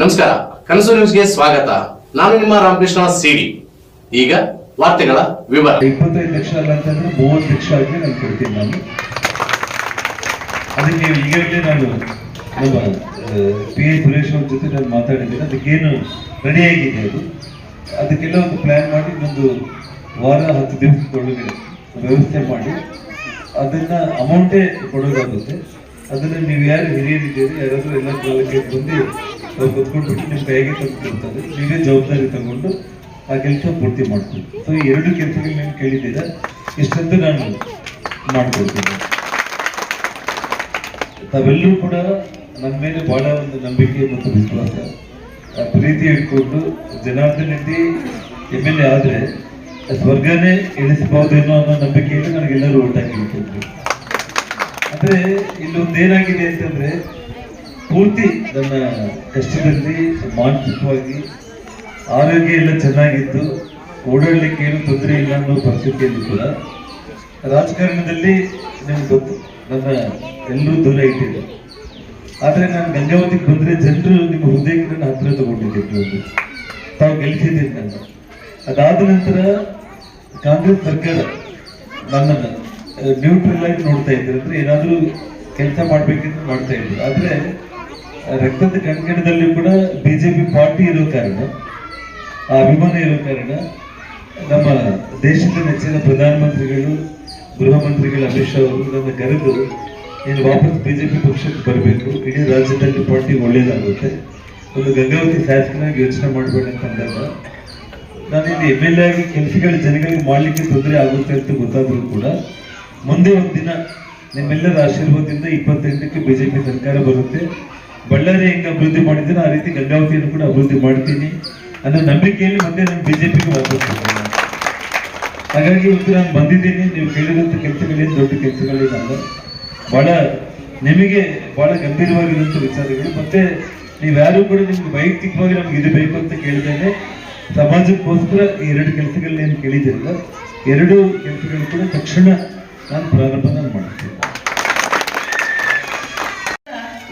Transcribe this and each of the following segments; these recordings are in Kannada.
ನಮಸ್ಕಾರ, ಕನಸು ನ್ಯೂಸ್ಗೆ ಸ್ವಾಗತ. ನಾನು ನಿಮ್ಮ ರಾಮಕೃಷ್ಣ ಸಿಡಿ. ಈಗ ವಾರ್ತೆಗಳ ವಿವರ. ಇಪ್ಪತ್ತೈದು ಲಕ್ಷ ಅಲ್ಲ ಅಂತಂದ್ರೆ ಮೂವತ್ತು ಲಕ್ಷ ಆಗಿ ನಾನು ಕೊಡ್ತೀನಿ ನಾನು. ಅದಕ್ಕೆ ಈಗಾಗಲೇ ನಾನು, ನಮ್ಮ ಪಿ ಎ ಸುರೇಶ್ ಅವ್ರ ಜೊತೆ ನಾನು ಮಾತಾಡಿದ್ದೀನಿ. ಅದಕ್ಕೇನು ರೆಡಿಯಾಗಿದೆ ಅದು? ಅದಕ್ಕೆಲ್ಲ ಒಂದು ಪ್ಲ್ಯಾನ್ ಮಾಡಿ ಒಂದು ವಾರ, ಹತ್ತು ದಿವಸದೊಳಗೆ ವ್ಯವಸ್ಥೆ ಮಾಡಿ. ಅದನ್ನ ಅಮೌಂಟೇ ಕೊಡೋದಾಗುತ್ತೆ. ಅದನ್ನ ನೀವು ಯಾರು ಹಿರಿಯರಿದ್ದೀರಿ, ಯಾರಾದರೂ ಎಲ್ಲ ಕಾಲಕ್ಕೆ ಬಂದು ಕುತ್ಕೊಂಡ್ಬಿಟ್ಟು ನಿಮ್ಮ ಕೈಗೆ ತಂದುಕೊಡ್ತಾರೆ ನೀವೇ ಜವಾಬ್ದಾರಿ ತಗೊಂಡು ಆ ಕೆಲಸ ಪೂರ್ತಿ ಮಾಡ್ತೀವಿ ಸೊ ಈ ಎರಡು ಕೆಲಸಗಳು ನೀವು ಕೇಳಿದ್ದೀರಾ? ಇಷ್ಟಂತೂ ನಾನು ಮಾಡ್ಕೊಡ್ತೀನಿ ತಾವೆಲ್ಲರೂ ಕೂಡ ನನ್ನ ಮೇಲೆ ಬಹಳ ಒಂದು ನಂಬಿಕೆ ಮತ್ತು ವಿಶ್ವಾಸ. ಪ್ರೀತಿ ಇಟ್ಕೊಂಡು Janardhan Reddy M L A ಆದರೆ ಸ್ವರ್ಗನೇ ಇಳಿಸಬಹುದೇನೋ ಅನ್ನೋ ನಂಬಿಕೆಯಿಂದ ನನಗೆಲ್ಲರೂ ಒಟ್ಟಾಗಿ ಇಟ್ಟಿದ್ರು ಅಂದ್ರೆ ಇಲ್ಲೊಂದು ಏನಾಗಿದೆ ಅಂತಂದ್ರೆ ಪೂರ್ತಿ ನನ್ನ ಕಷ್ಟದಲ್ಲಿ ಮಾನಸಿಕವಾಗಿ ಆರೋಗ್ಯ ಎಲ್ಲ ಚೆನ್ನಾಗಿತ್ತು. ಓಡಾಡಲಿಕ್ಕೆ ಏನು ತೊಂದರೆ ಇಲ್ಲ ಅನ್ನೋ ಪರಿಸ್ಥಿತಿಯಲ್ಲಿ ಕೂಡ. ರಾಜಕಾರಣದಲ್ಲಿ ನಿಮ್ಗೆ ಗೊತ್ತು, ನನ್ನ ಎಲ್ಲರೂ ದೂರ ಇಟ್ಟಿದ್ದೆ ಆದರೆ ನಾನು ಗಂಗಾವತಿಗೆ ಬಂದರೆ ಜನರು ನಿಮ್ಮ ಹೃದಯಕ್ಕೆ ನನ್ನ ಹತ್ರ ತಗೊಂಡಿದ್ದೆ ತಾವು ಗೆಲ್ಸಿದ್ದೀನಿ ನಾನು ಅದಾದ ನಂತರ ಕಾಂಗ್ರೆಸ್ ಸರ್ಕಾರ ನನ್ನನ್ನು ನ್ಯೂಟ್ರಲ್ ಆಗಿ ನೋಡ್ತಾ ಇದ್ರು. ಏನಾದರೂ ಕೆಲಸ ಮಾಡಬೇಕಿದ್ರೆ ಮಾಡ್ತಾ ಇದ್ರು. ಆದ್ರೆ ರಕ್ತದ ಕಣ್ಗಣದಲ್ಲಿ ಕೂಡ ಬಿಜೆಪಿ ಪಾರ್ಟಿ ಇರೋ ಕಾರಣ, ಆ ಅಭಿಮಾನ ಇರೋ ಕಾರಣ, ನಮ್ಮ ದೇಶದ ನೆಚ್ಚಿನ ಪ್ರಧಾನಮಂತ್ರಿಗಳು ಗೃಹ ಮಂತ್ರಿಗಳು ಅಮಿತ್ ಶಾ ಅವರು ನನ್ನ ಕರೆದು ನೀನು ವಾಪಸ್ ಬಿಜೆಪಿ ಪಕ್ಷಕ್ಕೆ ಬರಬೇಕು. ಇಡೀ ರಾಜ್ಯದಲ್ಲಿ ಪಾರ್ಟಿ ಒಳ್ಳೇದಾಗುತ್ತೆ. ಒಂದು ಗಂಗಾವತಿ ಶಾಸಕನಾಗಿ ಯೋಚನೆ ಮಾಡಬೇಡ ಅಂತ ನಾನು ಇಲ್ಲಿ ಎಂ ಎಲ್ ಎ ಆಗಿ ಕೆಲಸಗಳ ಜನಗಳಿಗೆ ಮಾಡಲಿಕ್ಕೆ ತೊಂದರೆ ಆಗುತ್ತೆ ಅಂತ ಗೊತ್ತಾದರೂ ಕೂಡ, ಮುಂದೆ ಒಂದು ದಿನ ನಿಮ್ಮೆಲ್ಲರ ಆಶೀರ್ವಾದದಿಂದ ಇಪ್ಪತ್ತೆಂಟಕ್ಕೆ ಬಿಜೆಪಿ ಸರ್ಕಾರ ಬರುತ್ತೆ. ಬಳ್ಳಾರಿ ಹೆಂಗೆ ಅಭಿವೃದ್ಧಿ ಮಾಡಿದ್ದೀನಿ ಆ ರೀತಿ ಗಂಗಾವತಿಯನ್ನು ಕೂಡ ಅಭಿವೃದ್ಧಿ ಮಾಡ್ತೀನಿ ಅನ್ನೋ ನಂಬಿಕೆಯಲ್ಲಿ ಮತ್ತೆ ನಾನು ಬಿಜೆಪಿಗೆ ವಾಪಸ್. ಹಾಗಾಗಿ ಇವತ್ತು ನಾನು ಬಂದಿದ್ದೀನಿ. ನೀವು ಕೇಳಿದಂಥ ಕೆಲಸಗಳೇನು ದೊಡ್ಡ ಕೆಲಸಗಳೇನಲ್ಲ. ಬಹಳ ನಿಮಗೆ ಬಹಳ ಗಂಭೀರವಾಗಿರುವಂಥ ವಿಚಾರಗಳು. ಮತ್ತೆ ನೀವ್ಯಾರು ಕೂಡ ನಿಮ್ಗೆ ವೈಯಕ್ತಿಕವಾಗಿ ನಮ್ಗೆ ಇದು ಬೇಕು ಅಂತ ಕೇಳಿದ್ದೇನೆ. ಸಮಾಜಕ್ಕೋಸ್ಕರ ಈ ಎರಡು ಕೆಲಸಗಳನ್ನ ಏನು ಕೇಳಿದಿರಲ್ಲ ಎರಡು ಕೆಲಸಗಳು ಕೂಡ ತಕ್ಷಣ ನಾನು ಪ್ರಾರಂಭ ನಾನು ಮಾಡ್ತೀನಿ.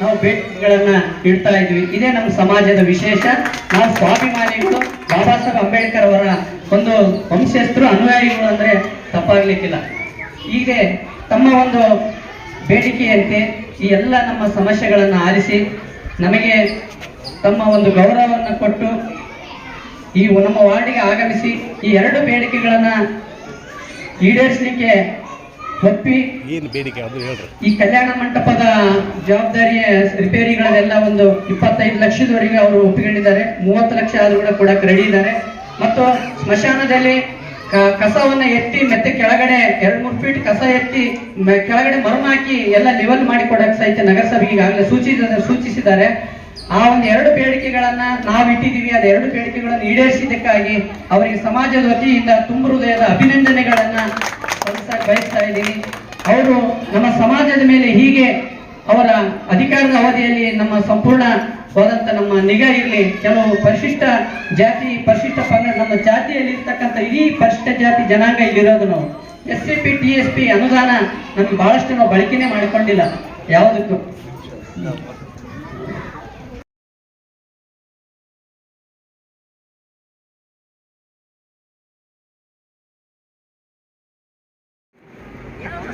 ನಾವು ಭೇಟಿಗಳನ್ನ ಇಡ್ತಾ ಇದ್ವಿ ಇದೇ ನಮ್ಮ ಸಮಾಜದ ವಿಶೇಷ. ನಾವು ಸ್ವಾಭಿಮಾನಿಗಳು, ಬಾಬಾ ಸಾಹೇಬ್ ಅಂಬೇಡ್ಕರ್ ಅವರ ಒಂದು ವಂಶಸ್ಥರು, ಅನುಯಾಯಿಗಳು ಅಂದ್ರೆ ತಪ್ಪಾಗ್ಲಿಕ್ಕಿಲ್ಲ. ಹೀಗೆ ತಮ್ಮ ಒಂದು ಬೇಡಿಕೆಯಂತೆ ಈ ಎಲ್ಲ ನಮ್ಮ ಸಮಸ್ಯೆಗಳನ್ನು ಆಲಿಸಿ ನಮಗೆ ತಮ್ಮ ಒಂದು ಗೌರವವನ್ನು ಕೊಟ್ಟು, ಈ ನಮ್ಮ ವಾರ್ಡಿಗೆ ಆಗಮಿಸಿ, ಈ ಎರಡು ಬೇಡಿಕೆಗಳನ್ನು ಈಡೇರಿಸಲಿಕ್ಕೆ ಒಪ್ಪಿ ಏನು ಬೇಡಿಕೆ ಅದು ಹೇಳ್ರಿ. ಈ ಕಲ್ಯಾಣ ಮಂಟಪದ ಜವಾಬ್ದಾರಿಯ ರಿಪೇರಿಗಳನ್ನೆಲ್ಲ ಒಂದು ಇಪ್ಪತ್ತೈದು ಲಕ್ಷದವರೆಗೆ ಅವರು ಒಪ್ಪಿಕೊಂಡಿದ್ದಾರೆ. ಮೂವತ್ತು ಲಕ್ಷ ಆದರೂ ಕೂಡ ಕೂಡ ರೆಡಿ ಇದ್ದಾರೆ. ಮತ್ತು ಸ್ಮಶಾನದಲ್ಲಿ ಕಸವನ್ನು ಎತ್ತಿ ಮತ್ತೆ ಕೆಳಗಡೆ ಎರಡು ಮೂರು ಫೀಟ್ ಕಸ ಎತ್ತಿ ಕೆಳಗಡೆ ಮರಮ ಹಾಕಿ ಎಲ್ಲ ಲೆವೆಲ್ ಮಾಡಿ ಕೊಡಕ್ಕೆ ಸಹಿತ ನಗರಸಭೆಗೆ ಈಗಾಗಲೇ ಸೂಚಿಸಿದ ಸೂಚಿಸಿದ್ದಾರೆ. ಆ ಒಂದು ಎರಡು ಬೇಡಿಕೆಗಳನ್ನ ನಾವು ಇಟ್ಟಿದ್ದೀವಿ. ಅದ ಎರಡು ಬೇಡಿಕೆಗಳನ್ನು ಈಡೇರಿಸಿದ್ದಕ್ಕಾಗಿ ಅವರಿಗೆ ಸಮಾಜದ ವತಿಯಿಂದ ತುಂಬ ಹೃದಯದ ಅಭಿನಂದನೆಗಳನ್ನ ಬಯಸ್ತಾ ಇದ್ದೀನಿ. ಅವರು ನಮ್ಮ ಸಮಾಜದ ಮೇಲೆ ಹೀಗೆ ಅವರ ಅಧಿಕಾರದ ಅವಧಿಯಲ್ಲಿ ನಮ್ಮ ಸಂಪೂರ್ಣ ಹೋದಂತ ನಮ್ಮ ನಿಗಾ ಇರಲಿ. ಕೆಲವು ಪರಿಶಿಷ್ಟ ಜಾತಿ, ಪರಿಶಿಷ್ಟ ಪಂಗಡ ನಮ್ಮ ಜಾತಿಯಲ್ಲಿ ಇರ್ತಕ್ಕಂಥ ಇಡೀ ಪರಿಶಿಷ್ಟ ಜಾತಿ ಜನಾಂಗ ಇಲ್ಲಿರೋದು ನಾವು. S C P T S P ಅನುದಾನ ನಮ್ಗೆ ಬಹಳಷ್ಟು ನಾವು ಬಳಕೆನೇ ಮಾಡಿಕೊಂಡಿಲ್ಲ. ಯಾವುದಕ್ಕೂ.